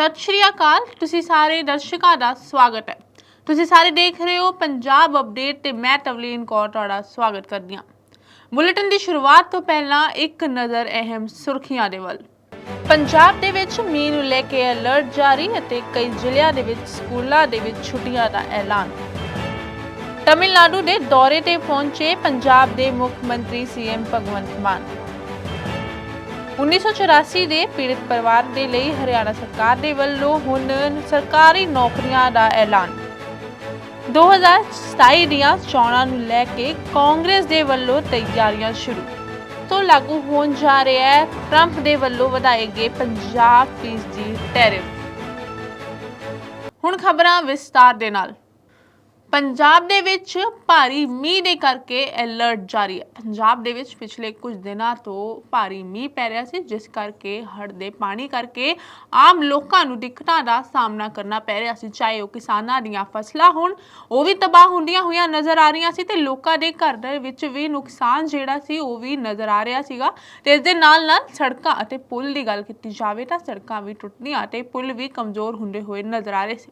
ਸਤਿ ਸ਼੍ਰੀ ਅਕਾਲ, ਤੁਸੀਂ ਸਾਰੇ ਦਰਸ਼ਕਾਂ ਦਾ ਸਵਾਗਤ ਹੈ। ਤੁਸੀਂ ਸਾਰੇ ਦੇਖ ਰਹੇ ਹੋ ਪੰਜਾਬ ਅਪਡੇਟ ਤੇ ਮੈਂ ਤਵਲੀਨ ਕੌਰ ਤੁਹਾਡਾ ਸਵਾਗਤ ਕਰਦੀ ਹਾਂ। ਬੁਲੇਟਿਨ ਦੀ ਸ਼ੁਰੂਆਤ ਤੋਂ ਪਹਿਲਾਂ ਇੱਕ ਨਜ਼ਰ ਅਹਿਮ ਸੁਰਖੀਆਂ ਦੇ ਵੱਲ। ਪੰਜਾਬ ਦੇ ਵਿੱਚ ਮੀਂਹ ਨੂੰ ਲੈ ਕੇ ਅਲਰਟ ਜਾਰੀ ਅਤੇ ਕਈ ਜ਼ਿਲ੍ਹਿਆਂ ਦੇ ਵਿੱਚ ਸਕੂਲਾਂ ਦੇ ਵਿੱਚ ਛੁੱਟੀਆਂ ਦਾ ਐਲਾਨ। ਤਮਿਲਨਾਡੂ ਦੇ ਦੌਰੇ ਤੇ ਪਹੁੰਚੇ ਪੰਜਾਬ ਦੇ ਮੁੱਖ ਮੰਤਰੀ ਸੀਐਮ ਭਗਵੰਤ ਮਾਨ। 1984 ਦੇ ਪੀੜਤ ਪਰਿਵਾਰ ਦੇ ਲਈ ਹਰਿਆਣਾ ਸਰਕਾਰ ਦੇ ਵੱਲੋਂ ਹੁਣ ਸਰਕਾਰੀ ਨੌਕਰੀਆਂ ਦਾ ਐਲਾਨ। 2027 ਦੀਆਂ ਚੋਣਾਂ ਨੂੰ ਲੈ ਕੇ ਕਾਂਗਰਸ ਦੇ ਵੱਲੋਂ ਤਿਆਰੀਆਂ ਸ਼ੁਰੂ। ਤੋਂ ਲਾਗੂ ਹੋਣ ਜਾ ਰਿਹਾ ਹੈ, ਟਰੰਪ ਦੇ ਵੱਲੋਂ ਵਧਾਏ ਗਏ 50% ਦੀ ਟੈਰਿਫ। ਹੁਣ ਖਬਰਾਂ ਵਿਸਤਾਰ ਦੇ ਨਾਲ। ਪੰਜਾਬ ਦੇ ਵਿੱਚ ਭਾਰੀ ਮੀਂਹ ਦੇ ਕਰਕੇ ਅਲਰਟ ਜਾਰੀ ਹੈ। ਪੰਜਾਬ ਦੇ ਵਿੱਚ ਪਿਛਲੇ ਕੁਝ ਦਿਨਾਂ ਤੋਂ ਭਾਰੀ ਮੀਂਹ ਪੈ ਰਿਹਾ ਸੀ, ਜਿਸ ਕਰਕੇ ਹੜ੍ਹ ਦੇ ਪਾਣੀ ਕਰਕੇ ਆਮ ਲੋਕਾਂ ਨੂੰ ਦਿੱਕਤਾਂ ਦਾ ਸਾਹਮਣਾ ਕਰਨਾ ਪੈ ਰਿਹਾ ਸੀ। ਚਾਹੇ ਉਹ ਕਿਸਾਨਾਂ ਦੀਆਂ ਫਸਲਾਂ ਹੋਣ, ਉਹ ਵੀ ਤਬਾਹ ਹੁੰਦੀਆਂ ਹੋਈਆਂ ਨਜ਼ਰ ਆ ਰਹੀਆਂ ਸੀ ਤੇ ਲੋਕਾਂ ਦੇ ਘਰ ਦੇ ਵਿੱਚ ਵੀ ਨੁਕਸਾਨ ਜਿਹੜਾ ਸੀ, ਉਹ ਵੀ ਨਜ਼ਰ ਆ ਰਿਹਾ ਸੀਗਾ। ਤੇ ਇਸ ਦੇ ਨਾਲ ਨਾਲ ਸੜਕਾਂ ਅਤੇ ਪੁਲ ਦੀ ਗੱਲ ਕੀਤੀ ਜਾਵੇ ਤਾਂ ਸੜਕਾਂ ਵੀ ਟੁੱਟਣੀਆਂ ਤੇ ਪੁਲ ਵੀ ਕਮਜ਼ੋਰ ਹੁੰਦੇ ਹੋਏ ਨਜ਼ਰ ਆ ਰਹੇ ਸੀ।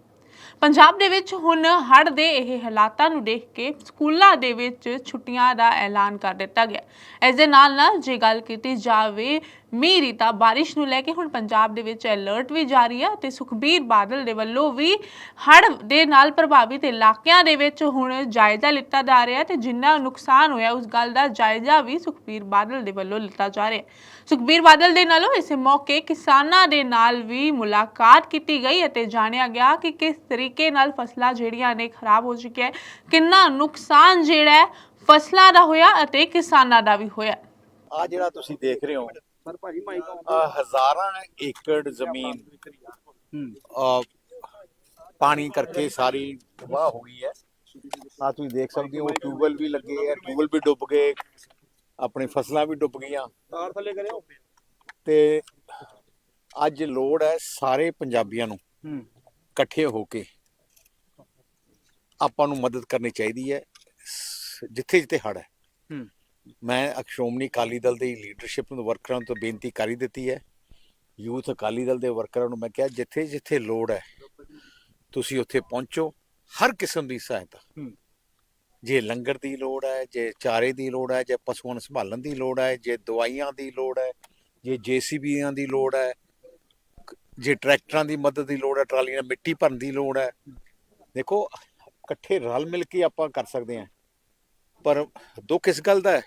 ਪੰਜਾਬ ਦੇ ਵਿੱਚ ਹੁਣ ਹੜ੍ਹ ਦੇ ਇਹ ਹਾਲਾਤਾਂ ਨੂੰ ਦੇਖ ਕੇ ਸਕੂਲਾਂ ਦੇ ਵਿੱਚ ਛੁੱਟੀਆਂ ਦਾ ਐਲਾਨ ਕਰ ਦਿੱਤਾ ਗਿਆ। ਇਸ ਦੇ ਨਾਲ ਨਾਲ ਜੇ ਗੱਲ ਕੀਤੀ ਜਾਵੇ ਮੀਂਹ ਰੀਤਾ ਬਾਰਿਸ਼ ਨੂੰ ਲੈ ਕੇ ਹੁਣ ਪੰਜਾਬ ਦੇ ਵਿੱਚ ਅਲਰਟ ਵੀ ਜਾਰੀ ਹੈ ਤੇ ਸੁਖਬੀਰ ਬਾਦਲ ਦੇ ਵੱਲੋਂ ਵੀ ਹੜ੍ਹ ਦੇ ਨਾਲ ਪ੍ਰਭਾਵਿਤ ਇਲਾਕਿਆਂ ਦੇ ਵਿੱਚ ਹੁਣ ਜਾਇਜ਼ਾ ਲਿੱਤਾ ਜਾ ਰਿਹਾ ਤੇ ਜਿੰਨਾ ਨੁਕਸਾਨ ਹੋਇਆ ਉਸ ਗੱਲ ਦਾ ਜਾਇਜ਼ਾ ਵੀ ਸੁਖਬੀਰ ਬਾਦਲ ਦੇ ਵੱਲੋਂ ਲਿੱਤਾ ਜਾ ਰਿਹਾ। ਸੁਖਬੀਰ ਬਾਦਲ ਦੇ ਨਾਲੋਂ ਇਸ ਮੌਕੇ ਕਿਸਾਨਾਂ ਦੇ ਨਾਲ ਵੀ ਮੁਲਾਕਾਤ ਕੀਤੀ ਗਈ ਅਤੇ ਜਾਣਿਆ ਗਿਆ ਕਿ ਕਿਸ ਤਰੀਕੇ ਨਾਲ ਫਸਲਾਂ ਜਿਹੜੀਆਂ ਨੇ ਖਰਾਬ ਹੋ ਚੁੱਕੀਆਂ ਹੈ, ਕਿੰਨਾ ਨੁਕਸਾਨ ਜਿਹੜਾ ਹੈ, ਫਸਲਾਂ ਦਾ ਹੋਇਆ ਅਤੇ ਕਿਸਾਨਾਂ ਦਾ ਵੀ ਹੋਇਆ। ਆ ਜਿਹੜਾ ਤੁਸੀਂ ਦੇਖ ਰਹੇ ਹੋ ਸਰ ਭਾਜੀ ਮਾਈਕ ਆ ਹਜ਼ਾਰਾਂ ਏਕੜ ਜ਼ਮੀਨ ਪਾਣੀ ਕਰਕੇ ਸਾਰੀ ਤਬਾਹ ਹੋ ਗਈ ਹੈ। ਆ ਤੁਸੀਂ ਦੇਖ ਸਕਦੇ ਹੋ ਟਿਊਬਲ ਵੀ ਲੱਗੇ ਆ ਟਿਊਬਲ ਵੀ ਡੁੱਬ ਗਏ ਆਪਣੀ ਫਸਲਾਂ ਵੀ ਡੁੱਬ ਗਈਆਂ। ਤਾਰ ਥੱਲੇ ਕਰਿਓ ਤੇ ਅੱਜ ਲੋੜ ਹੈ ਸਾਰੇ ਪੰਜਾਬੀਆਂ ਨੂੰ ਹੂੰ। ਇਕੱਠੇ ਹੋ ਕੇ ਆਪਾਂ ਨੂੰ ਮਦਦ ਕਰਨੀ ਚਾਹੀਦੀ ਹੈ ਸ- ਜਿੱਥੇ ਜਿੱਥੇ ਹੜ ਹੂੰ। ਮੈਂ ਸ਼੍ਰੋਮਣੀ ਅਕਾਲੀ ਦਲ ਦੀ ਲੀਡਰਸ਼ਿਪ ਨੂੰ ਵਰਕਰਾਂ ਤੋਂ ਬੇਨਤੀ ਕਰੀ ਦਿੱਤੀ ਹੈ। ਯੂਥ ਅਕਾਲੀ ਦਲ ਦੇ ਵਰਕਰਾਂ ਨੂੰ ਮੈਂ ਕਿਹਾ ਜਿੱਥੇ ਜਿੱਥੇ ਲੋੜ ਹੈ ਤੁਸੀਂ ਉੱਥੇ ਪਹੁੰਚੋ ਹਰ ਕਿਸਮ ਦੀ ਸਹਾਇਤਾ। ਜੇ ਲੰਗਰ ਦੀ ਲੋੜ ਹੈ ਜੇ ਚਾਰੇ ਦੀ ਲੋੜ ਹੈ ਜੇ ਪਸ਼ੂਆਂ ਨੂੰ ਸੰਭਾਲਣ ਦੀ ਲੋੜ ਹੈ ਜੇ ਦਵਾਈਆਂ ਦੀ ਲੋੜ ਹੈ ਜੇ ਜੀਸੀਬੀਆਂ ਦੀ ਲੋੜ ਹੈ ਜੇ ਟਰੈਕਟਰਾਂ ਦੀ ਮਦਦ ਦੀ ਲੋੜ ਹੈ ਟਰਾਲੀਆਂ ਮਿੱਟੀ ਭਰਨ ਦੀ ਲੋੜ ਹੈ। ਦੇਖੋ ਇਕੱਠੇ ਰਲ ਮਿਲ ਕੇ ਆਪਾਂ ਕਰ ਸਕਦੇ ਹਾਂ। ਪਰ ਦੁੱਖ ਇਸ ਗੱਲ ਦਾ ਹੈ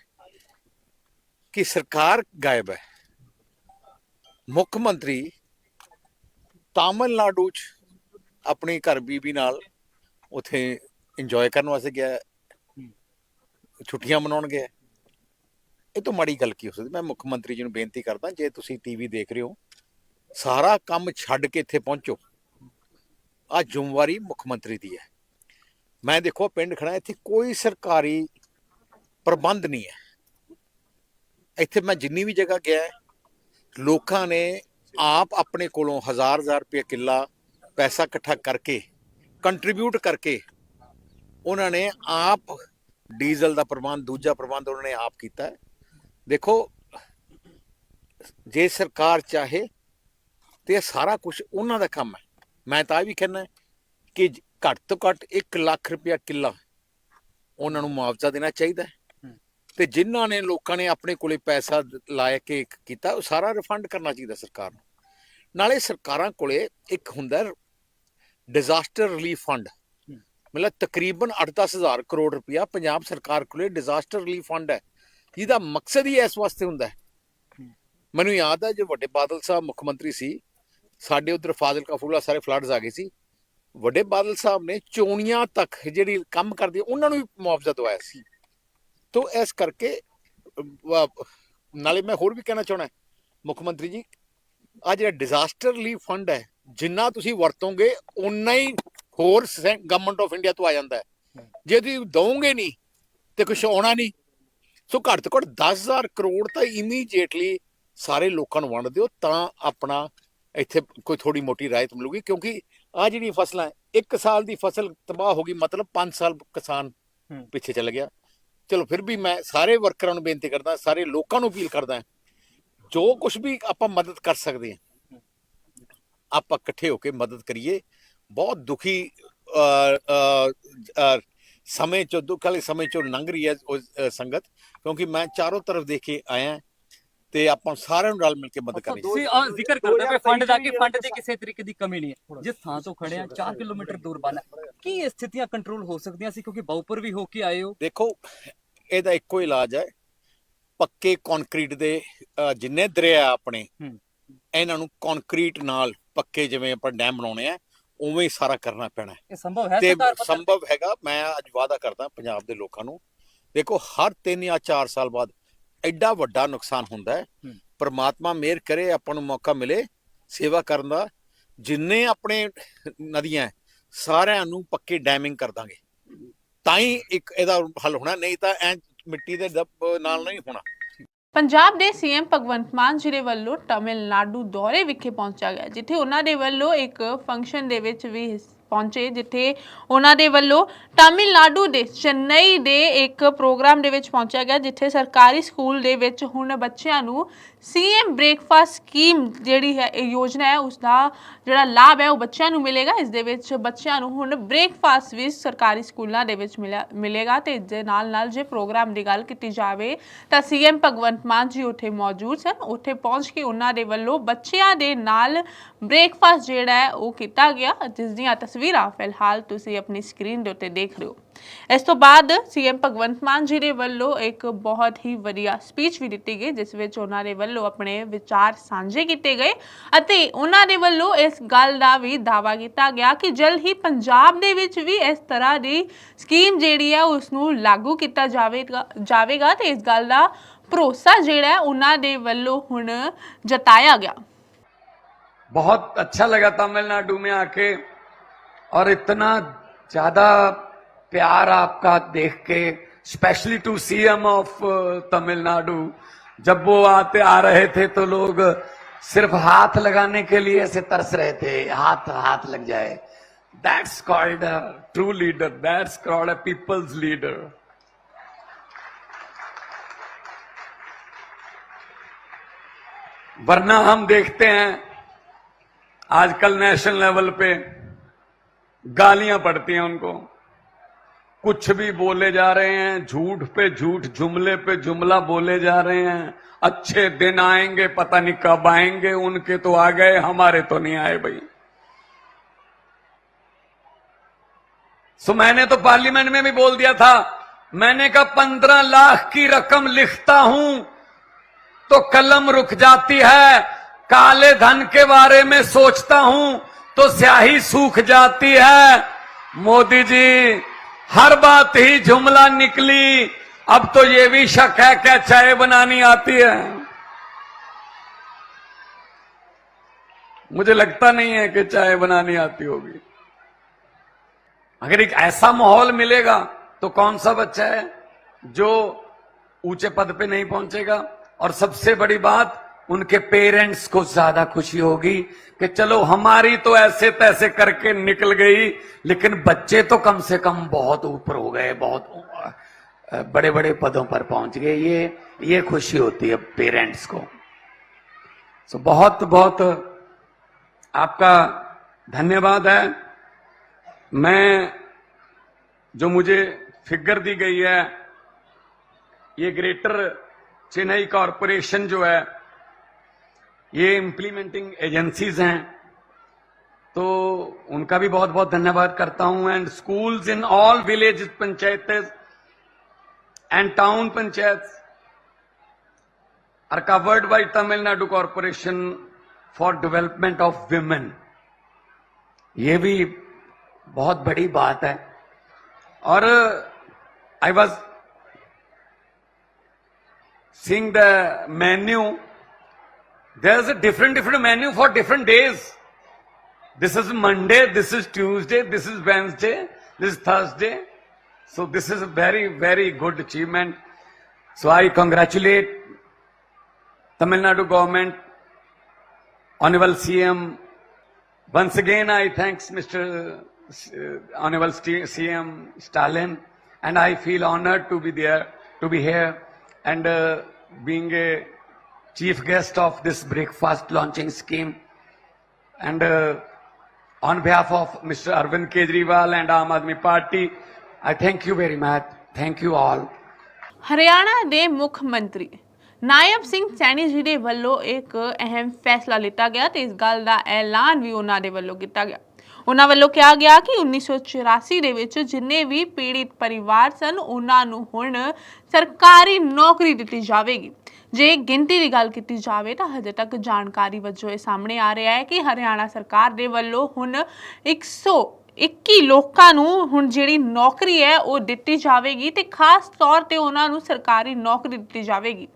ਕਿ ਸਰਕਾਰ ਗਾਇਬ ਹੈ। ਮੁੱਖ ਮੰਤਰੀ ਤਾਮਿਲਨਾਡੂ ਚ ਆਪਣੀ ਘਰ ਬੀਬੀ ਨਾਲ ਉਥੇ ਇੰਜੋਏ ਕਰਨ ਵਾਸਤੇ ਗਿਆ ਛੁੱਟੀਆਂ ਮਨਾਉਣ ਗਿਆ ਇਹ ਤੋਂ ਮਾੜੀ ਗੱਲ ਕੀ ਹੋ ਸਕਦੀ? ਮੈਂ ਮੁੱਖ ਮੰਤਰੀ ਜੀ ਨੂੰ ਬੇਨਤੀ ਕਰਦਾ, ਜੇ ਤੁਸੀਂ ਟੀਵੀ ਦੇਖ ਰਹੇ ਹੋ, ਸਾਰਾ ਕੰਮ ਛੱਡ ਕੇ ਇੱਥੇ ਪਹੁੰਚੋ। ਆ ਜ਼ਿੰਮੇਵਾਰੀ ਮੁੱਖ ਮੰਤਰੀ ਦੀ ਹੈ। ਮੈਂ ਦੇਖੋ, ਪਿੰਡ ਖੜਾ ਇੱਥੇ ਕੋਈ ਸਰਕਾਰੀ ਪ੍ਰਬੰਧ ਨਹੀਂ ਹੈ। ਇੱਥੇ ਮੈਂ ਜਿੰਨੀ ਵੀ ਜਗ੍ਹਾ ਗਿਆ, ਲੋਕਾਂ ਨੇ ਆਪ ਆਪਣੇ ਕੋਲੋਂ ਹਜ਼ਾਰ ਹਜ਼ਾਰ ਰੁਪਏ ਕਿੱਲਾ ਪੈਸਾ ਇਕੱਠਾ ਕਰਕੇ ਕੰਟਰੀਬਿਊਟ ਕਰਕੇ, ਉਹਨਾਂ ਨੇ ਆਪ ਡੀਜ਼ਲ ਦਾ ਪ੍ਰਬੰਧ, ਦੂਜਾ ਪ੍ਰਬੰਧ ਉਹਨਾਂ ਨੇ ਆਪ ਕੀਤਾ ਹੈ। ਦੇਖੋ, ਜੇ ਸਰਕਾਰ ਚਾਹੇ ਤੇ ਇਹ ਸਾਰਾ ਕੁਝ ਉਹਨਾਂ ਦਾ ਕੰਮ ਹੈ। ਮੈਂ ਤਾਂ ਇਹ ਵੀ ਕਹਿੰਦਾ ਕਿ ਘੱਟ ਤੋਂ ਘੱਟ 1 ਲੱਖ ਰੁਪਇਆ ਕਿੱਲਾ ਉਹਨਾਂ ਨੂੰ ਮੁਆਵਜ਼ਾ ਦੇਣਾ ਚਾਹੀਦਾ ਹੈ। ਤੇ ਜਿਨ੍ਹਾਂ ਨੇ ਲੋਕਾਂ ਨੇ ਆਪਣੇ ਕੋਲੇ ਪੈਸਾ ਲਾਇਆ ਕੇ ਕੀਤਾ ਉਹ ਸਾਰਾ ਰਿਫੰਡ ਕਰਨਾ ਚਾਹੀਦਾ ਸਰਕਾਰ ਨੂੰ। ਨਾਲੇ ਸਰਕਾਰਾਂ ਕੋਲੇ ਇੱਕ ਹੁੰਦਾ ਡਿਜ਼ਾਸਟਰ ਰਿਲੀਫ ਫੰਡ ਮਤਲਬ ਤਕਰੀਬਨ 8-10 ਹਜ਼ਾਰ ਕਰੋੜ ਰੁਪਇਆ ਪੰਜਾਬ ਸਰਕਾਰ ਕੋਲੇ ਡਿਜ਼ਾਸਟਰ ਰਿਲੀਫ ਫੰਡ ਹੈ। ਜਿਹਦਾ ਮਕਸਦ ਹੀ ਇਸ ਵਾਸਤੇ ਹੁੰਦਾ ਹੈ। ਮੈਨੂੰ ਯਾਦ ਹੈ ਜੋ ਵੱਡੇ ਬਾਦਲ ਸਾਹਿਬ ਮੁੱਖ ਮੰਤਰੀ ਸੀ ਸਾਡੇ ਉਧਰ ਫਾਜ਼ਿਲਕਾ ਫੂਲਾ ਸਾਰੇ ਫਲੱਡਸ ਆ ਗਏ ਸੀ। ਵੱਡੇ ਬਾਦਲ ਸਾਹਿਬ ਨੇ ਚੋਣੀਆਂ ਤੱਕ ਜਿਹੜੀ ਕੰਮ ਕਰਦੇ ਉਹਨਾਂ ਨੂੰ ਵੀ ਮੁਆਵਜ਼ਾ ਦਵਾਇਆ ਸੀ। ਤੋ ਇਸ ਕਰਕੇ ਨਾਲੇ ਮੈਂ ਹੋਰ ਵੀ ਕਹਿਣਾ ਚਾਹਣਾ ਮੁੱਖ ਮੰਤਰੀ ਜੀ ਆ ਜਿਹੜਾ ਡਿਜ਼ਾਸਟਰ ਰਿਲੀਫ ਫੰਡ ਹੈ ਜਿੰਨਾ ਤੁਸੀਂ ਵਰਤੋਗੇ ਉਨਾ ਹੀ ਹੋਰ ਗਵਰਨਮੈਂਟ ਆਫ ਇੰਡੀਆ ਤੋਂ ਆ ਜਾਂਦਾ ਹੈ। ਜੇ ਤੁਸੀਂ ਦਵੋਗੇ ਨਹੀਂ ਤੇ ਕੁਝ ਆਉਣਾ ਨਹੀਂ। ਸੋ ਘੱਟ ਤੋਂ ਘੱਟ 10000 ਕਰੋੜ ਤਾਂ ਇਮੀਡੀਏਟਲੀ ਸਾਰੇ ਲੋਕਾਂ ਨੂੰ ਵੰਡ ਦਿਓ ਤਾਂ ਆਪਣਾ ਇੱਥੇ ਕੋਈ ਥੋੜੀ ਮੋਟੀ ਰਾਹਤ ਮਿਲੂਗੀ ਕਿਉਂਕਿ ਆ ਜਿਹੜੀ ਫਸਲਾਂ ਇੱਕ ਸਾਲ ਦੀ ਫਸਲ ਤਬਾਹ ਹੋ ਗਈ ਮਤਲਬ 5 ਸਾਲ ਕਿਸਾਨ। ਪਿੱਛੇ ਚੱਲ ਗਿਆ। ਚਲੋ ਫਿਰ ਵੀ ਮੈਂ ਸਾਰੇ ਵਰਕਰਾਂ ਨੂੰ ਬੇਨਤੀ ਕਰਦਾ ਸਾਰੇ ਲੋਕਾਂ ਨੂੰ ਅਪੀਲ ਕਰਦਾ ਜੋ ਕੁਝ ਵੀ ਆਪਾਂ ਮਦਦ ਕਰ ਸਕਦੇ ਹਾਂ ਆਪਾਂ ਇਕੱਠੇ ਹੋ ਕੇ ਮਦਦ ਕਰੀਏ। ਬਹੁਤ ਦੁਖੀ ਅ, ਅ, ਅ, ਸਮੇਂ ਚੋਂ ਦੁੱਖ ਵਾਲੇ ਸਮੇਂ ਚੋਂ ਲੰਘ ਰਹੀ ਹੈ ਉਹ ਅ, ਸੰਗਤ ਕਿਉਂਕਿ ਮੈਂ ਚਾਰੋਂ ਤਰਫ ਦੇਖ ਕੇ ਆਇਆ ਤੇ ਆਪਾਂ ਸਾਰਿਆਂ ਨੂੰ ਰਲ ਮਿਲ ਕੇ ਮਦਦ ਕਰਾਂਗੇ ਤੁਸੀਂ ਆ ਜ਼ਿਕਰ ਕਰਦੇ ਪਏ ਫੰਡ ਦਾ ਕਿ ਫੰਡ ਦੀ ਕਿਸੇ ਤਰੀਕੇ ਦੀ ਕਮੀ ਨਹੀਂ ਹੈ। ਜਿਸ ਥਾਂ ਤੋਂ ਖੜੇ ਆ 4 ਕਿਲੋਮੀਟਰ ਦੂਰ ਬੰਨ। ਕੀ ਇਹ ਸਥਿਤੀਆਂ ਕੰਟਰੋਲ ਹੋ ਸਕਦੀਆਂ ਸੀ? ਕਿਉਂਕਿ ਬਾਉਪਰ ਵੀ ਹੋ ਕੇ ਆਏ ਹੋ। ਦੇਖੋ ਇਹਦਾ ਇੱਕੋ ਇਲਾਜ ਹੈ। ਪੱਕੇ ਕੰਕਰੀਟ ਦੇ ਅ, ਜਿੰਨੇ ਦਰਿਆ ਆਪਣੇ ਹੂੰ। ਇਹਨਾਂ ਨੂੰ ਕੰਕਰੀਟ ਨਾਲ ਪੱਕੇ ਜਿਵੇਂ ਆਪਾਂ ਡੈਮ ਬਣਾਉਣੇ ਆ ਉਵੇਂ ਹੀ ਸਾਰਾ ਕਰਨਾ ਪੈਣਾ। ਹੈ ਇਹ ਸੰਭਵ ਹੈ ਤੇ ਸਰਕਾਰ ਪੱਧਰ ਸੰਭਵ ਹੈਗਾ ਮੈਂ ਅੱਜ ਵਾਅਦਾ ਕਰਦਾ ਪੰਜਾਬ ਦੇ ਲੋਕਾਂ ਨੂੰ। ਦੇਖੋ ਹਰ 3 ਜਾਂ 4 ਸਾਲ ਬਾਅਦ ਐਡਾ ਵੱਡਾ ਨੁਕਸਾਨ ਹੁੰਦਾ ਹੈ। ਹੂੰ। ਪਰਮਾਤਮਾ ਮਿਹਰ ਕਰੇ ਆਪਾਂ ਨੂੰ ਮੌਕਾ ਮਿਲੇ ਸੇਵਾ ਕਰਨ ਦਾ। ਜਿੰਨੇ ਆਪਣੇ ਨਦੀਆਂ ਹੈ, ਸਾਰਿਆਂ ਨੂੰ ਪੱਕੇ ਡੈਮਿੰਗ ਕਰ ਦਾਂਗੇ। ਤਾਂ ਹੀ ਇੱਕ ਇਹਦਾ ਹੱਲ ਹੋਣਾ, ਨਹੀਂ ਤਾਂ ਐ ਮਿੱਟੀ ਦੇ ਦੱਬ ਨਾਲ ਨਹੀਂ ਹੋਣਾ। ਪੰਜਾਬ ਦੇ ਸੀਐਮ ਭਗਵੰਤ ਮਾਨ ਜੀ ਦੇ ਵੱਲੋਂ ਤਮਿਲਨਾਡੂ ਦੌਰੇ ਵਿਖੇ ਪਹੁੰਚਿਆ ਗਿਆ, ਜਿੱਥੇ ਉਹਨਾਂ ਦੇ ਵੱਲੋਂ ਇੱਕ ਫੰਕਸ਼ਨ ਦੇ ਵਿੱਚ ਵੀ ਪਹੁੰਚੇ, ਜਿੱਥੇ ਉਹਨਾਂ ਦੇ ਵੱਲੋਂ ਤਾਮਿਲਨਾਡੂ ਦੇ ਚੇਨਈ ਦੇ ਇੱਕ ਪ੍ਰੋਗਰਾਮ ਦੇ ਵਿੱਚ ਪਹੁੰਚਿਆ ਗਿਆ, ਜਿੱਥੇ ਸਰਕਾਰੀ ਸਕੂਲ ਦੇ ਵਿੱਚ ਹੁਣ ਬੱਚਿਆਂ ਨੂੰ ਸੀਐਮ ਬ੍ਰੇਕਫਾਸਟ ਸਕੀਮ ਜਿਹੜੀ ਹੈ, ਇਹ ਯੋਜਨਾ ਹੈ ਉਸ ਦਾ ਜਿਹੜਾ ਲਾਭ ਹੈ, ਉਹ ਬੱਚਿਆਂ ਨੂੰ ਮਿਲੇਗਾ। ਇਸ ਦੇ ਵਿੱਚ ਬੱਚਿਆਂ ਨੂੰ ਹੁਣ ਬ੍ਰੇਕਫਾਸਟ ਵੀ ਸਰਕਾਰੀ ਸਕੂਲਾਂ ਦੇ ਵਿੱਚ ਮਿਲਿਆ- ਮਿਲੇਗਾ ਤੇ ਇਸ ਦੇ ਨਾਲ ਨਾਲ ਜੇ ਪ੍ਰੋਗਰਾਮ ਦੀ ਗੱਲ ਕੀਤੀ ਜਾਵੇ, ਤਾਂ ਸੀਐਮ ਭਗਵੰਤ ਮਾਨ ਜੀ ਉੱਥੇ ਮੌਜੂਦ ਸਨ। ਉੱਥੇ ਪਹੁੰਚ ਕੇ ਉਹਨਾਂ ਦੇ ਵੱਲੋਂ ਬੱਚਿਆਂ ਦੇ ਨਾਲ ਬ੍ਰੇਕਫਾਸਟ ਜਿਹੜਾ ਹੈ, ਉਹ ਕੀਤਾ ਗਿਆ। ਜਿਸ ਦੀਆਂ ਤਸਵੀਰਾਂ ਫਿਲਹਾਲ ਤੁਸੀਂ ਆਪਣੀ ਸਕਰੀਨ ਦੇ ਉੱਤੇ ਦੇਖ ਰਹੇ ਹੋ। ਇਸ ਤੋਂ ਬਾਅਦ ਸੀਐਮ ਭਗਵੰਤ ਮਾਨ ਜੀ ਦੇ ਵੱਲੋਂ ਇੱਕ ਬਹੁਤ ਹੀ ਵਧੀਆ ਸਪੀਚ ਵੀ ਦਿੱਤੀ ਗਈ ਜਿਸ ਵਿੱਚ ਉਹਨਾਂ ਦੇ ਵੱਲੋਂ ਆਪਣੇ ਵਿਚਾਰ ਸਾਂਝੇ ਕੀਤੇ ਗਏ ਅਤੇ ਉਹਨਾਂ ਦੇ ਵੱਲੋਂ ਇਸ ਗੱਲ ਦਾ ਵੀ ਦਾਅਵਾ ਕੀਤਾ ਗਿਆ ਕਿ ਜਲਦ ਹੀ ਪੰਜਾਬ ਦੇ ਵਿੱਚ ਵੀ ਇਸ ਤਰ੍ਹਾਂ ਦੀ ਸਕੀਮ ਜਿਹੜੀ ਹੈ ਉਸ ਨੂੰ ਲਾਗੂ ਕੀਤਾ ਜਾਵੇਗਾ ਜਾਵੇਗਾ ਤੇ ਇਸ ਗੱਲ ਦਾ ਭਰੋਸਾ ਜਿਹੜਾ ਹੈ ਉਹਨਾਂ ਦੇ ਵੱਲੋਂ ਹੁਣ ਜਤਾਇਆ ਗਿਆ बहुत अच्छा लगा तमिलनाडु में आके और इतना ज्यादा प्यार आपका देख के specially to CM of Tamil Nadu जब वो आते आ रहे थे तो लोग सिर्फ़ हाथ लगाने के लिए ऐसे तरस रहे थे, हाथ हाथ लग जाए। That's called a true leader that's called a people's leader वरना हम देखते हैं, आजकल नेशनल लेवल पे गालियाँ पड़ती हैं उनको। कुछ भी बोले जा रहे हैं, झूठ पे झूठ, जुमले पे जुमला बोले जा रहे हैं। अच्छे दिन आएँगे, पता नहीं कब आएँगे, उनके तो आ गए, हमारे तो नहीं आए भाई। सो मैंने तो पार्लियामेंट में भी बोल दिया था, मैंने कहा पंद्रह लाख की रकम लिखता हूँ तो कलम रुक जाती है, काले धन के बारे में सोचता हूँ तो स्याही सूख जाती है। मोदी जी हर बात ही जुमला निकली। अब तो ये भी शक है क्या चाय बनानी आती है। मुझे लगता नहीं है कि चाय बनानी आती होगी। अगर एक ऐसा माहौल मिलेगा तो कौन सा बच्चा है जो ऊँचे पद पे नहीं पहुंचेगा? और सबसे बड़ी बात उनके पेरेंट्स को ज़्यादा खुशी होगी कि चलो हमारी तो ऐसे तैसे करके निकल गई, लेकिन बच्चे तो कम से कम बहुत ऊपर हो गए, बहुत बड़े बड़े पदों पर पहुँच गए। ये ये खुशी होती है पेरेंट्स को। सो बहुत बहुत आपका धन्यवाद है। मैं, जो मुझे फिगर दी गई है, ये ग्रेटर चेन्नई कॉरपोरेशन जो है ये इम्प्लीमेंटिंग एजेंसीज हैं। तो उनका भी बहुत बहुत धन्यवाद करता हूँ। And schools in all village panchayat and town panchayat are covered by Tamil Nadu corporation for development of women ये भी बहुत बड़ी बात है। और I was seeing the menu, there's a different, different menu for different days. This is Monday, this is Tuesday, this is Wednesday, this is Thursday. So this is a very, very good achievement. So I congratulate Tamil Nadu government, Honorable CM. Once again, I thanks Mr. Uh, Honorable CM Stalin, and I feel honored to be there, to be here, and uh, being a chief guest of this breakfast launching scheme. And uh, on behalf of Mr. Arvind Kejriwal and Aam Aadmi Party, I thank you very much. Thank you all. Haryana ਦੇ ਮੁੱਖ ਮੰਤਰੀ ਨਾਇਬ ਸਿੰਘ ਸੈਣੀ ਜੀ ਦੇ ਵੱਲੋਂ ਇੱਕ ਅਹਿਮ ਫੈਸਲਾ ਲਿੱਤਾ ਗਿਆ ਤੇ ਇਸ ਗੱਲ ਦਾ ਐਲਾਨ ਵੀ ਉਹਨਾਂ ਦੇ ਵੱਲੋਂ ਕੀਤਾ ਗਿਆ ਉਹਨਾਂ ਵੱਲੋਂ ਕਿਹਾ ਗਿਆ ਕਿ 1984 ਦੇ ਵਿੱਚ ਜਿੰਨੇ ਵੀ ਪੀੜਿਤ ਪਰਿਵਾਰ ਸਨ ਉਹਨਾਂ ਨੂੰ ਹੁਣ ਸਰਕਾਰੀ ਨੌਕਰੀ ਦਿੱਤੀ ਜਾਵੇਗੀ ਜੇ ਗਿਣਤੀ ਦੀ ਗੱਲ ਕੀਤੀ ਜਾਵੇ ਤਾਂ ਹਜੇ ਤੱਕ ਜਾਣਕਾਰੀ ਵਜੋਂ ਇਹ ਸਾਹਮਣੇ ਆ ਰਿਹਾ ਹੈ ਕਿ ਹਰਿਆਣਾ ਸਰਕਾਰ ਦੇ ਵੱਲੋਂ ਹੁਣ 121 ਲੋਕਾਂ ਨੂੰ ਹੁਣ ਜਿਹੜੀ ਨੌਕਰੀ ਹੈ ਉਹ ਦਿੱਤੀ ਜਾਵੇਗੀ ਤੇ ਖਾਸ ਤੌਰ ਤੇ ਉਹਨਾਂ ਨੂੰ ਸਰਕਾਰੀ ਨੌਕਰੀ ਦਿੱਤੀ ਜਾਵੇਗੀ।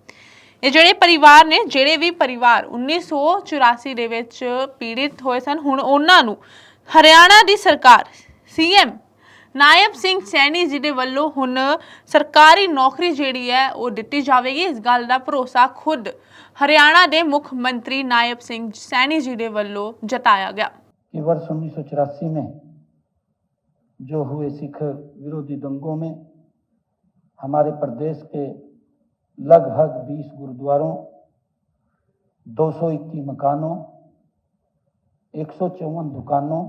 ਇਹ ਜਿਹੜੇ ਪਰਿਵਾਰ ਨੇ, ਜਿਹੜੇ ਵੀ ਪਰਿਵਾਰ 1984 ਦੇ ਵਿੱਚ ਪੀੜਿਤ ਹੋਏ ਸਨ, ਹੁਣ ਉਹਨਾਂ ਨੂੰ ਹਰਿਆਣਾ ਦੀ ਸਰਕਾਰ ਸੀਐਮ ਨਾਇਬ ਸਿੰਘ ਸੈਣੀ ਜੀ ਦੇ ਵੱਲੋਂ ਹੁਣ ਸਰਕਾਰੀ ਨੌਕਰੀ ਜਿਹੜੀ ਹੈ ਉਹ ਦਿੱਤੀ ਜਾਵੇਗੀ ਇਸ ਗੱਲ ਦਾ ਭਰੋਸਾ ਖੁਦ ਹਰਿਆਣਾ ਦੇ ਮੁੱਖ ਮੰਤਰੀ ਨਾਇਬ ਸਿੰਘ ਸੈਣੀ ਜੀ ਦੇ ਵੱਲੋਂ ਜਤਾਇਆ ਗਿਆ कि वर्ष 1984 में जो हुए सिख विरोधी दंगों में हमारे प्रदेश के लगभग 20 गुरुद्वारों 221 मकानों एक दुकानों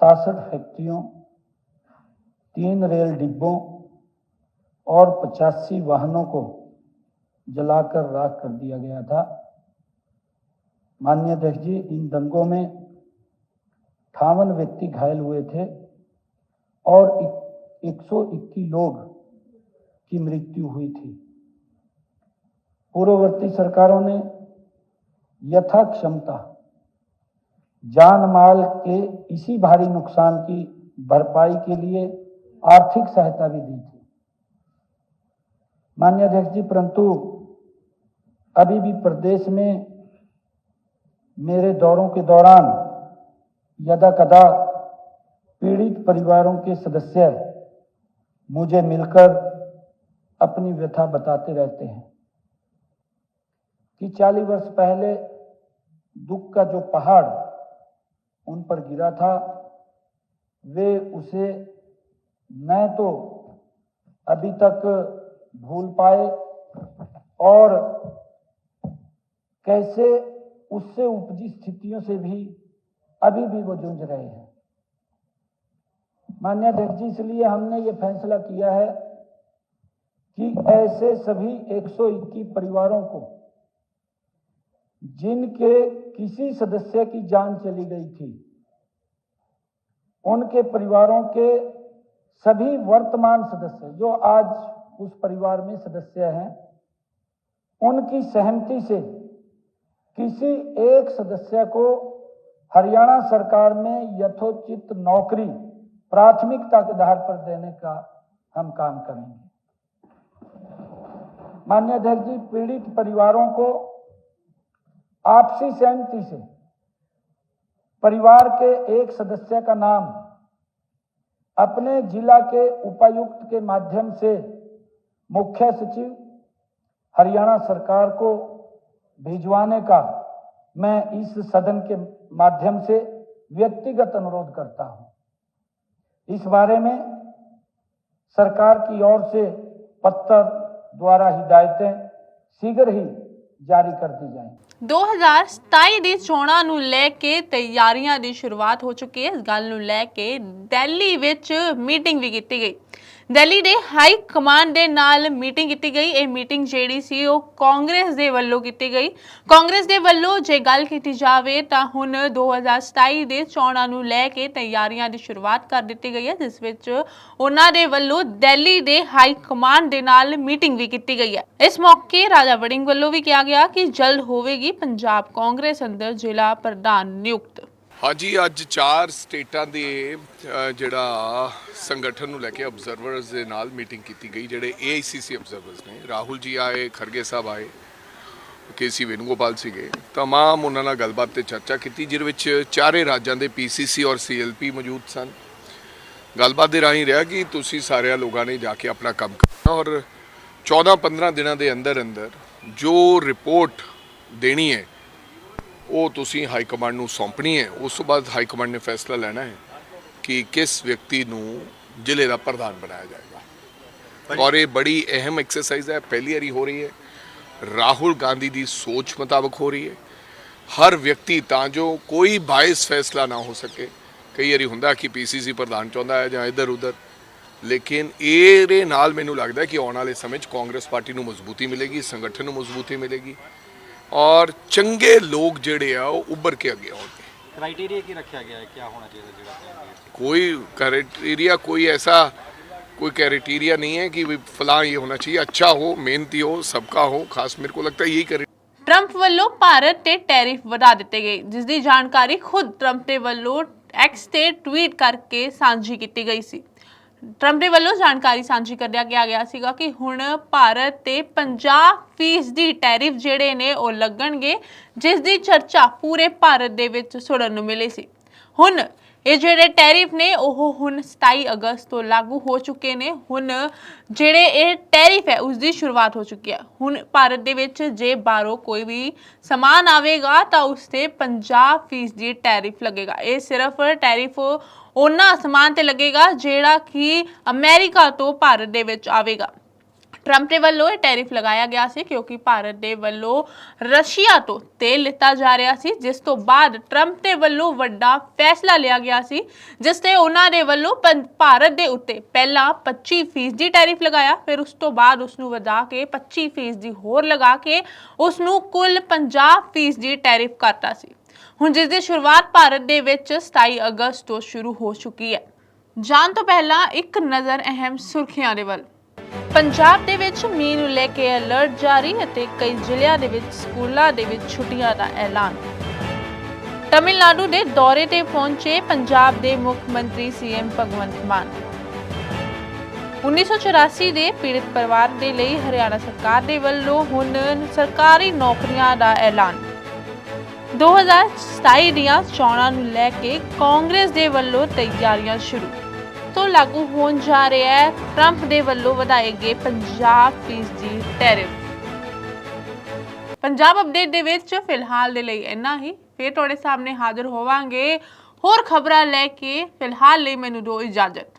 सतासठ फैक्ट्रियों, तीन रेल डिब्बों और पचासी वाहनों को जलाकर राख कर दिया गया था। माननीय अध्यक्ष जी, इन दंगों में अठावन व्यक्ति घायल हुए थे और एक सौ इक्कीस लोग की मृत्यु हुई थी। पूर्ववर्ती सरकारों ने यथा क्षमता जान माल के इसी भारी नुकसान की भरपाई के लिए आर्थिक सहायता भी दी थी। मान्य अध्यक्ष जी, परंतु अभी भी प्रदेश में मेरे दौरों के दौरान यदा कदा पीड़ित परिवारों के सदस्य मुझे मिलकर अपनी व्यथा बताते रहते हैं कि 40 वर्ष पहले दुख का जो पहाड़ उन पर गिरा था। वे उसे न तो अभी तक भूल पाए और कैसे उससे उपजी स्थितियों से भी अभी भी वो जूझ रहे हैं। मान्य अध्यक्ष जी, इसलिए हमने ये फैसला किया है कि ऐसे सभी 121 परिवारों को जिनके किसी सदस्य की जान चली गई थी, उनके परिवारों के सभी वर्तमान सदस्य, जो आज उस परिवार में सदस्य हैं, उनकी सहमति से किसी एक सदस्य को हरियाणा सरकार में यथोचित नौकरी प्राथमिकता के आधार पर देने का हम काम करेंगे। मान्य अध्यक्ष जी, पीड़ित परिवारों को आपसी सहमति से। परिवार के एक सदस्य का नाम, अपने जिला के उपायुक्त के माध्यम से मुख्य सचिव हरियाणा सरकार को भिजवाने का मैं इस सदन के माध्यम से व्यक्तिगत अनुरोध करता हूँ। इस बारे में सरकार की ओर से पत्र द्वारा हिदायतें शीघ्र ही जारी कर दी जाएँगी। 2027 ਦੀ ਚੋਣਾਂ ਨੂੰ ਲੈ ਕੇ ਤਿਆਰੀਆਂ ਦੀ ਸ਼ੁਰੂਆਤ ਹੋ ਚੁੱਕੀ ਹੈ। ਇਸ ਗੱਲ ਨੂੰ ਲੈ ਕੇ ਦਿੱਲੀ ਵਿੱਚ ਮੀਟਿੰਗ ਵੀ ਕੀਤੀ ਗਈ। ਦਿੱਲੀ ਦੇ ਹਾਈ ਕਮਾਂਡ ਦੇ ਨਾਲ ਮੀਟਿੰਗ ਕੀਤੀ ਗਈ। ਇਹ ਮੀਟਿੰਗ ਜਿਹੜੀ ਸੀ, ਉਹ ਕਾਂਗਰਸ ਦੇ ਵੱਲੋਂ ਕੀਤੀ ਗਈ। ਕਾਂਗਰਸ ਦੇ ਵੱਲੋਂ ਜੇ ਗੱਲ ਕੀਤੀ ਜਾਵੇ ਤਾਂ ਹੁਣ 2027 ਦੇ ਚੋਣਾਂ ਨੂੰ ਲੈ ਕੇ ਤਿਆਰੀਆਂ ਦੀ ਸ਼ੁਰੂਆਤ ਕਰ ਦਿੱਤੀ ਗਈ ਹੈ, ਜਿਸ ਵਿੱਚ ਉਹਨਾਂ ਦੇ ਵੱਲੋਂ ਦਿੱਲੀ ਦੇ ਹਾਈ ਕਮਾਂਡ ਦੇ ਨਾਲ ਮੀਟਿੰਗ ਵੀ ਕੀਤੀ ਗਈ ਹੈ। ਇਸ ਮੌਕੇ ਰਾਜਾ ਵੜਿੰਗ ਵੱਲੋਂ ਵੀ ਕਿਹਾ ਗਿਆ ਕਿ ਜਲਦ ਹੋਵੇਗੀ ਪੰਜਾਬ ਕਾਂਗਰਸ ਅੰਦਰ ਜ਼ਿਲ੍ਹਾ ਪ੍ਰਧਾਨ ਨਿਯੁਕਤ। ਹਾਂਜੀ, ਅੱਜ ਚਾਰ ਸਟੇਟਾਂ ਦੇ ਜਿਹੜਾ ਸੰਗਠਨ ਨੂੰ ਲੈ ਕੇ ਆਬਜ਼ਰਵਰਸ ਦੇ ਨਾਲ ਮੀਟਿੰਗ ਕੀਤੀ ਗਈ, ਜਿਹੜੇ AICC ਆਬਜ਼ਰਵਰਸ ਨੇ। ਰਾਹੁਲ ਜੀ ਆਏ, ਖਰਗੇ ਸਾਹਿਬ ਆਏ ਕੇਸੀ ਵੇਣੂਗੋਪਾਲ ਸੀਗੇ। ਤਮਾਮ ਉਹਨਾਂ ਨਾਲ ਗੱਲਬਾਤ ਤੇ ਚਰਚਾ ਕੀਤੀ, ਜਿਹਦੇ ਵਿੱਚ ਚਾਰੇ ਰਾਜਾਂ ਦੇ PCC ਔਰ CLP ਮੌਜੂਦ ਸਨ। ਗੱਲਬਾਤ ਦੇ ਰਾਹੀਂ ਰਿਹਾ ਕਿ ਤੁਸੀਂ ਸਾਰਿਆਂ ਲੋਕਾਂ ਨੇ ਜਾ ਕੇ ਆਪਣਾ ਕੰਮ ਕਰਨਾ ਔਰ 14-15 ਦਿਨਾਂ ਦੇ ਅੰਦਰ ਅੰਦਰ ਜੋ ਰਿਪੋਰਟ ਦੇਣੀ ਹੈ ਉਹ ਤੁਸੀਂ ਹਾਈ ਕਮਾਂਡ ਨੂੰ ਸੌਂਪਣੀ ਹੈ ਉਸ ਤੋਂ ਬਾਅਦ ਹਾਈ ਕਮਾਂਡ ਨੇ ਫੈਸਲਾ ਲੈਣਾ ਹੈ ਕਿ ਕਿਸ ਵਿਅਕਤੀ ਨੂੰ ਜ਼ਿਲ੍ਹੇ ਦਾ ਪ੍ਰਧਾਨ ਬਣਾਇਆ ਜਾਏਗਾ। ਔਰ ਇਹ ਬੜੀ ਅਹਿਮ ਐਕਸਰਸਾਈਜ਼ ਹੈ ਪਹਿਲੀ ਵਾਰੀ ਹੋ ਰਹੀ ਹੈ। ਰਾਹੁਲ ਗਾਂਧੀ ਦੀ ਸੋਚ ਮੁਤਾਬਕ ਹੋ ਰਹੀ ਹੈ। ਹਰ ਵਿਅਕਤੀ ਤਾਂ ਜੋ ਕੋਈ ਬਾਇਸ ਫੈਸਲਾ ਨਾ ਹੋ ਸਕੇ। ਕਈ ਵਾਰੀ ਹੁੰਦਾ ਕਿ ਪੀਸੀਸੀ ਪ੍ਰਧਾਨ ਚਾਹੁੰਦਾ ਹੈ ਜਾਂ ਇੱਧਰ ਉੱਧਰ। ਲੇਕਿਨ ਇਹਦੇ ਨਾਲ ਮੈਨੂੰ ਲੱਗਦਾ ਕਿ ਆਉਣ ਵਾਲੇ ਸਮੇਂ 'ਚ ਕਾਂਗਰਸ ਪਾਰਟੀ ਨੂੰ ਮਜ਼ਬੂਤੀ ਮਿਲੇਗੀ ਸੰਗਠਨ ਨੂੰ ਮਜ਼ਬੂਤੀ ਮਿਲੇਗੀ। ਔਰ ਚੰਗੇ ਲੋਕ ਜਿਹੜੇ ਆ ਉਹ ਉੱਭਰ ਕੇ ਅੱਗੇ ਆਉਣਗੇ क्राइटेरिया की रखा गया है क्या होना चाहिए जगह कोई क्राइटेरिया कोई ऐसा कोई क्राइटेरिया नहीं है कि भी फलां ये होना चाहिए अच्छा हो मेहनती हो सबका हो खास मेरे को लगता है यही करे ਟਰੰਪ ਵੱਲੋਂ ਭਾਰਤ ਤੇ ਟੈਰਿਫ ਵਧਾ ਦਿੱਤੇ ਗਏ ਜਿਸ ਦੀ ਜਾਣਕਾਰੀ ਖੁਦ ਟਰੰਪ ਦੇ ਵੱਲੋਂ ਐਕਸ ਤੇ ਟਵੀਟ ਕਰਕੇ ਸਾਂਝੀ ਕੀਤੀ ਗਈ ਸੀ ਟਰੰਪ ਦੇ ਵੱਲੋਂ ਜਾਣਕਾਰੀ ਸਾਂਝੀ ਕਰਦਿਆ ਕਿਹਾ ਗਿਆ ਸੀਗਾ ਕਿ ਹੁਣ ਭਾਰਤ ਤੇ 50% ਦੀ ਟੈਰਿਫ ਜਿਹੜੇ ਨੇ ਉਹ ਲੱਗਣਗੇ, ਜਿਸ ਦੀ ਚਰਚਾ ਪੂਰੇ ਭਾਰਤ ਦੇ ਵਿੱਚ ਸੁਣਨ ਨੂੰ ਮਿਲੀ ਸੀ। ਹੁਣ ਇਹ ਜਿਹੜੇ ਟੈਰਿਫ ਨੇ, ਉਹ ਹੁਣ 27 ਅਗਸਤ ਤੋਂ ਲਾਗੂ ਹੋ ਚੁੱਕੇ ਨੇ। ਹੁਣ ਜਿਹੜੇ ਇਹ ਟੈਰਿਫ ਹੈ ਉਸ ਦੀ ਸ਼ੁਰੂਆਤ ਹੋ ਚੁੱਕੀ ਹੈ। ਹੁਣ ਭਾਰਤ ਦੇ ਵਿੱਚ ਜੇ ਬਾਹਰੋਂ ਕੋਈ ਵੀ ਸਮਾਨ ਆਵੇਗਾ, ਤਾਂ ਉਸ ਤੇ 50% ਦੀ ਟੈਰਿਫ ਲੱਗੇਗਾ। ਇਹ ਸਿਰਫ ਟੈਰਿਫ ਉਹਨਾਂ ਸਮਾਨ ਤੇ ਲੱਗੇਗਾ, ਜਿਹੜਾ ਕਿ ਅਮਰੀਕਾ ਤੋਂ ਭਾਰਤ ਦੇ ਵਿੱਚ ਆਵੇਗਾ। ਟਰੰਪ ਦੇ ਵੱਲੋਂ ਇਹ ਟੈਰਿਫ ਲਗਾਇਆ ਗਿਆ ਸੀ ਕਿਉਂਕਿ ਭਾਰਤ ਦੇ ਵੱਲੋਂ ਰਸ਼ੀਆ ਤੋਂ ਤੇਲ ਲਿੱਤਾ ਜਾ ਰਿਹਾ ਸੀ, ਜਿਸ ਤੋਂ ਬਾਅਦ ਟਰੰਪ ਦੇ ਵੱਲੋਂ ਵੱਡਾ ਫੈਸਲਾ ਲਿਆ ਗਿਆ ਸੀ, ਜਿਸ ਤੇ ਉਹਨਾਂ ਦੇ ਵੱਲੋਂ ਭਾਰਤ ਦੇ ਉੱਤੇ ਪਹਿਲਾਂ 25% ਦੀ ਟੈਰਿਫ ਲਗਾਇਆ, ਫਿਰ ਉਸ ਤੋਂ ਬਾਅਦ ਉਸ ਨੂੰ ਵਧਾ ਕੇ 25% ਦੀ ਹੋਰ ਲਗਾ ਕੇ ਉਸ ਨੂੰ ਕੁੱਲ 50% ਦੀ ਟੈਰਿਫ ਕਰਤਾ ਸੀ। ਹੁਣ ਜਿਸ ਦੀ ਸ਼ੁਰੂਆਤ ਭਾਰਤ ਦੇ ਵਿੱਚ 27 ਅਗਸਤ ਤੋਂ ਸ਼ੁਰੂ ਹੋ ਚੁੱਕੀ ਹੈ। ਜਾਣ ਤੋਂ ਪਹਿਲਾਂ ਇੱਕ ਨਜ਼ਰ ਅਹਿਮ ਸੁਰਖੀਆਂ ਦੇ ਵੱਲ। ਪੰਜਾਬ ਦੇ ਵਿੱਚ ਮੀਂਹ ਨੂੰ ਲੈ ਕੇ ਅਲਰਟ ਜਾਰੀ ਅਤੇ ਕਈ ਜ਼ਿਲ੍ਹਿਆਂ ਦੇ ਵਿੱਚ ਸਕੂਲਾਂ ਦੇ ਵਿੱਚ ਛੁੱਟੀਆਂ ਦਾ ਐਲਾਨ। ਤਮਿਲਨਾਡੂ ਦੇ ਦੌਰੇ ਤੇ ਪਹੁੰਚੇ ਪੰਜਾਬ ਦੇ ਮੁੱਖ ਮੰਤਰੀ ਸੀਐਮ ਭਗਵੰਤ ਮਾਨ। 1984 ਦੇ ਪੀੜਤ ਪਰਿਵਾਰ ਦੇ ਲਈ ਹਰਿਆਣਾ ਸਰਕਾਰ ਦੇ ਵੱਲੋਂ ਹੁਣ ਸਰਕਾਰੀ ਨੌਕਰੀਆਂ ਦਾ ਐਲਾਨ। 2027 ਦੀਆਂ ਚੋਣਾਂ ਨੂੰ ਲੈ ਕੇ ਕਾਂਗਰਸ ਦੇ ਵੱਲੋਂ ਤਿਆਰੀਆਂ ਸ਼ੁਰੂ। ਤੋਂ ਲਾਗੂ ਹੋਣ ਜਾ ਰਿਹਾ ਹੈ, ਟਰੰਪ ਦੇ ਵੱਲੋਂ ਵਧਾਏ ਗਏ 50% ਦੀ ਟੈਰਿਫ। ਪੰਜਾਬ ਅਪਡੇਟ ਦੇ ਵਿੱਚ ਫਿਲਹਾਲ ਦੇ ਲਈ ਇੰਨਾ ਹੀ। ਫੇਰ ਤੁਹਾਡੇ ਸਾਹਮਣੇ ਹਾਜ਼ਰ ਹੋਵਾਂਗੇ। ਹੋਰ ਖਬਰਾਂ ਲੈ ਕੇ ਫਿਲਹਾਲ ਲਈ ਮੈਨੂੰ ਦਿਓ ਇਜਾਜ਼ਤ।